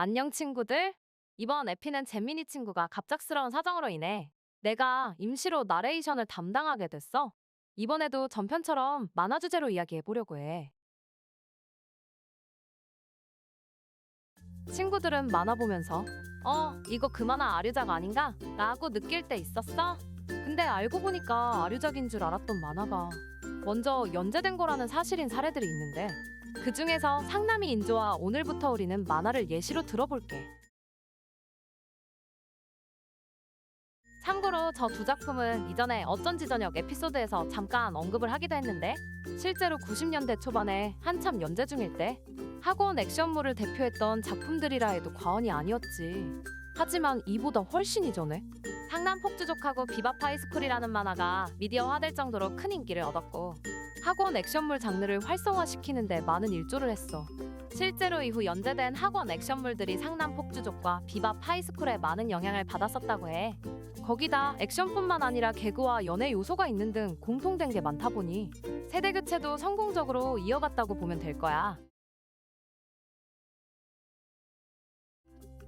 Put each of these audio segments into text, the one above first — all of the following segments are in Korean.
안녕 친구들. 이번 에피는 잼민이 친구가 갑작스러운 사정으로 인해 내가 임시로 나레이션을 담당하게 됐어. 이번에도 전편처럼 만화 주제로 이야기해보려고 해. 친구들은 만화 보면서 어, 이거 그 만화 아류작 아닌가? 라고 느낄 때 있었어? 근데 알고 보니까 아류작인 줄 알았던 만화가 먼저 연재된 거라는 사실인 사례들이 있는데 그 중에서 상남이 인조와 오늘부터 우리는 만화를 예시로 들어볼게. 참고로 저 두 작품은 이전에 어쩐지 저녁 에피소드에서 잠깐 언급을 하기도 했는데 실제로 90년대 초반에 한참 연재 중일 때 학원 액션물을 대표했던 작품들이라 해도 과언이 아니었지. 하지만 이보다 훨씬 이전에 상남 폭주족하고 비밥 하이스쿨이라는 만화가 미디어화될 정도로 큰 인기를 얻었고 학원 액션물 장르를 활성화시키는데 많은 일조를 했어. 실제로 이후 연재된 학원 액션물들이 상남 폭주족과 비밥 하이스쿨에 많은 영향을 받았었다고 해. 거기다 액션뿐만 아니라 개그와 연애 요소가 있는 등 공통된 게 많다 보니 세대 교체도 성공적으로 이어갔다고 보면 될 거야.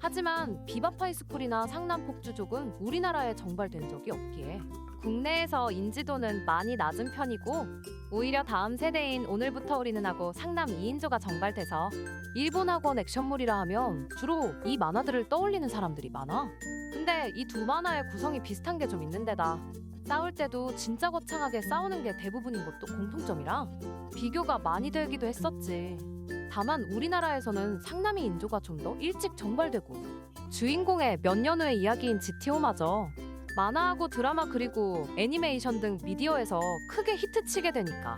하지만 비밥 하이스쿨이나 상남 폭주족은 우리나라에 정발된 적이 없기에 국내에서 인지도는 많이 낮은 편이고 오히려 다음 세대인 오늘부터 우리는 하고 상남 2인조가 정발돼서 일본 학원 액션물이라 하면 주로 이 만화들을 떠올리는 사람들이 많아. 근데 이 두 만화의 구성이 비슷한 게 좀 있는데다. 싸울 때도 진짜 거창하게 싸우는 게 대부분인 것도 공통점이라 비교가 많이 되기도 했었지. 다만 우리나라에서는 상남이 인조가 좀 더 일찍 정발되고 주인공의 몇 년 후의 이야기인 GTO마저 만화하고 드라마 그리고 애니메이션 등 미디어에서 크게 히트치게 되니까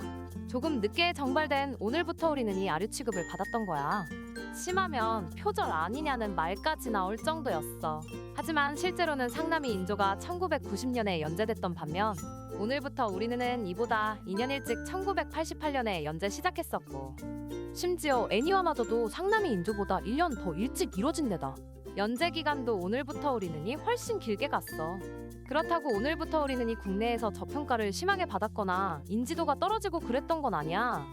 조금 늦게 정발된 오늘부터 우리는 이 아류 취급을 받았던 거야. 심하면 표절 아니냐는 말까지 나올 정도였어. 하지만 실제로는 상남이 인조가 1990년에 연재됐던 반면 오늘부터 우리는 이보다 2년 일찍 1988년에 연재 시작했었고 심지어 애니화마저도 상남이 인조보다 1년 더 일찍 이뤄진 데다 연재 기간도 오늘부터 우리는이 훨씬 길게 갔어. 그렇다고 오늘부터 우리는이 국내에서 저평가를 심하게 받았거나 인지도가 떨어지고 그랬던 건 아니야.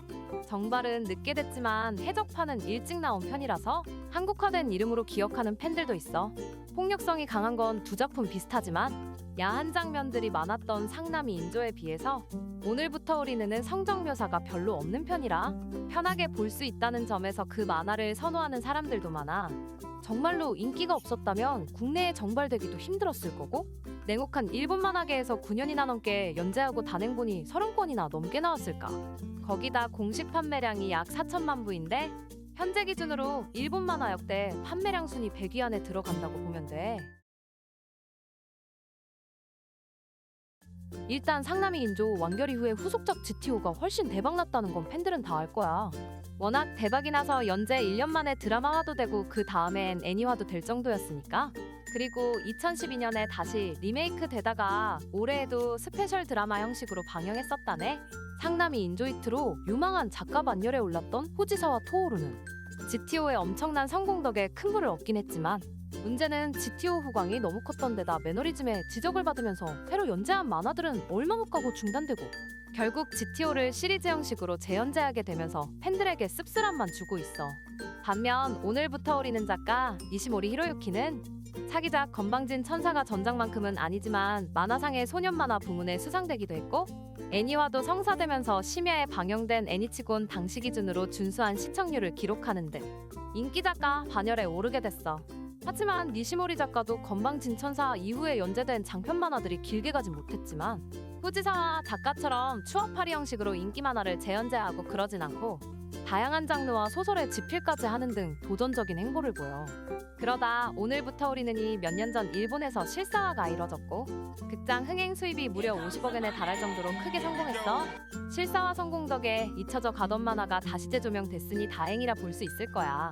정발은 늦게 됐지만 해적판은 일찍 나온 편이라서 한국화된 이름으로 기억하는 팬들도 있어. 폭력성이 강한 건 두 작품 비슷하지만 야한 장면들이 많았던 상남이 인조에 비해서 오늘부터 우리는 성적 묘사가 별로 없는 편이라 편하게 볼 수 있다는 점에서 그 만화를 선호하는 사람들도 많아. 정말로 인기가 없었다면 국내에 정발되기도 힘들었을 거고 냉혹한 일본 만화계에서 9년이나 넘게 연재하고 단행본이 30권이나 넘게 나왔을까. 거기다 공식 판매량이 약 4천만 부인데 현재 기준으로 일본 만화 역대 판매량 순위 100위 안에 들어간다고 보면 돼. 일단 상남이 인조 완결 이후에 후속작 GTO가 훨씬 대박났다는 건 팬들은 다 알 거야. 워낙 대박이 나서 연재 1년 만에 드라마화도 되고 그 다음엔 애니화도 될 정도였으니까. 그리고 2012년에 다시 리메이크 되다가 올해에도 스페셜 드라마 형식으로 방영했었다네. 상남이 인조이트로 유망한 작가 반열에 올랐던 호지사와 토오루는 GTO의 엄청난 성공 덕에 큰 부를 얻긴 했지만 문제는 GTO 후광이 너무 컸던 데다 매너리즘에 지적을 받으면서 새로 연재한 만화들은 얼마 못 가고 중단되고 결국 GTO를 시리즈 형식으로 재연재하게 되면서 팬들에게 씁쓸함만 주고 있어. 반면 오늘부터 우리는 작가 이시모리 히로유키는 차기작 건방진 천사가 전작만큼은 아니지만 만화상의 소년 만화 부문에 수상되기도 했고 애니화도 성사되면서 심야에 방영된 애니치곤 당시 기준으로 준수한 시청률을 기록하는 등 인기 작가 반열에 오르게 됐어. 하지만 니시모리 작가도 건방진 천사 이후에 연재된 장편 만화들이 길게 가진 못했지만 후지사와 작가처럼 추억팔이 형식으로 인기 만화를 재연재하고 그러진 않고 다양한 장르와 소설의 집필까지 하는 등 도전적인 행보를 보여. 그러다 오늘부터 우리는 이 몇 년 전 일본에서 실사화가 이뤄졌고 극장 흥행 수입이 무려 50억 엔에 달할 정도로 크게 성공했어. 실사화 성공 덕에 잊혀져 가던 만화가 다시 재조명됐으니 다행이라 볼 수 있을 거야.